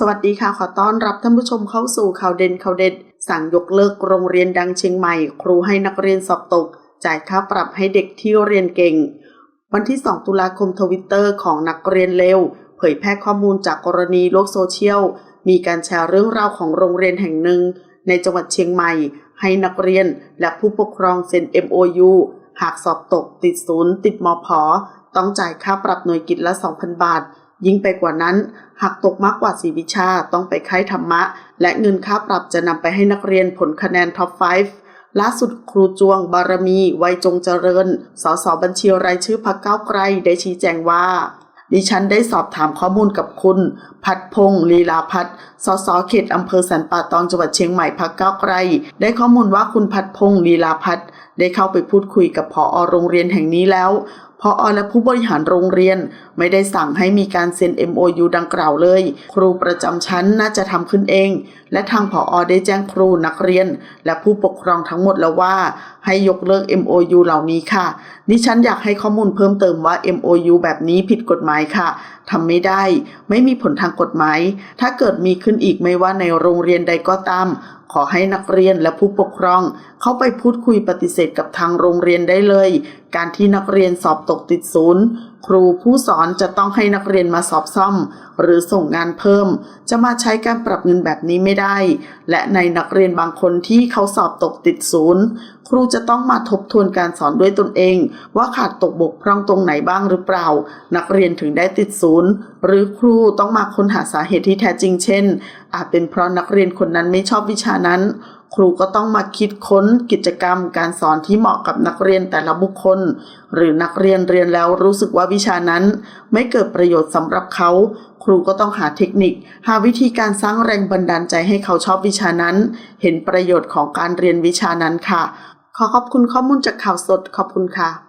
สวัสดีค่ะ ขอต้อนรับท่านผู้ชมเข้าสู่ข่าวเด่นข่าวเด็ด สั่งยกเลิกโรงเรียนดังเชียงใหม่ ครูให้นักเรียนสอบตก จ่ายค่าปรับให้เด็กที่เรียนเก่ง วันที่ 2 ตุลาคมทวิตเตอร์ของนักเรียนเลวเผยแพร่ข้อมูลจากกรณีโลกโซเชียล มีการแชร์เรื่องราวของโรงเรียนแห่งหนึ่ง ในจังหวัดเชียงใหม่ ให้นักเรียนและผู้ปกครองเซ็น MOU หากสอบตกติดศูนย์ติดมอพอต้องจ่ายค่าปรับหน่วยกิจละ 2,000 บาท ยิ่งไปกว่านั้น หากตกมากกว่า4วิชาต้องไปค่ายธรรมะ และเงินค่าปรับจะนำไปให้นักเรียนผลคะแนนท็อป 5ล่าสุดครูจวงบารมีไวยจงเจริญ สสบัญชีรายชื่อพักเก้าไกลได้ชี้แจงว่า ดิฉันได้สอบถามข้อมูลกับคุณ พัดพงศ์ลีลาพัฒน์สสเขตอำเภอสันป่าตองจังหวัดเชียงใหม่พักเก้าไกล ได้ข้อมูลว่าคุณพัดพงศ์ลีลาพัฒน์ได้เข้าไปพูดคุยกับผอโรงเรียนแห่งนี้แล้ว พออและผู้บริหารโรงเรียนไม่ได้สั่งให้มีการเซ็น MOU ดังกล่าวเลย ครูประจำชั้นน่าจะทำขึ้นเอง และทางผออได้แจ้งครูนักเรียน และผู้ปกครองทั้งหมดแล้วว่า ให้ยกเลิก MOU เหล่านี้ค่ะ ดิฉันอยากให้ข้อมูลเพิ่มเติมว่า MOU แบบนี้ผิดกฎหมายค่ะทำไม่ได้ ไม่มีผลทางกฎหมาย ถ้าเกิดมีขึ้นอีกไม่ว่าในโรงเรียนใดก็ตามขอให้นักเรียนและผู้ปกครอง เข้าไปพูดคุยปฏิเสธกับทางโรงเรียนได้เลย การที่นักเรียนสอบตกติดศูนย์ ครูผู้สอนจะต้องให้นักเรียนมาสอบซ่อม หรือส่งงานเพิ่ม จะมาใช้การปรับเงินแบบนี้ไม่ได้ และในนักเรียนบางคนที่เขาสอบตกติดศูนย์ ครูจะต้องมาทบทวนการสอนด้วยตนเอง ว่าขาดตกบกพร่องตรงไหนบ้างหรือเปล่า นักเรียนถึงได้ติดศูนย์ หรือครูต้องมาค้นหาสาเหตุที่แท้จริง เช่น อาจเป็นเพราะนักเรียนคนนั้นไม่ชอบวิชานั้นครูก็ต้องมาคิดค้นกิจกรรมการสอนที่เหมาะกับนักเรียนแต่ละบุคคล หรือนักเรียนเรียนแล้วรู้สึกว่าวิชานั้น ไม่เกิดประโยชน์สำหรับเขา ครูก็ต้องหาเทคนิค หาวิธีการสร้างแรงบันดาลใจให้เขาชอบวิชานั้น เห็นประโยชน์ของการเรียนวิชานั้นค่ะ ขอขอบคุณข้อมูลจากข่าวสดขอบคุณค่ะ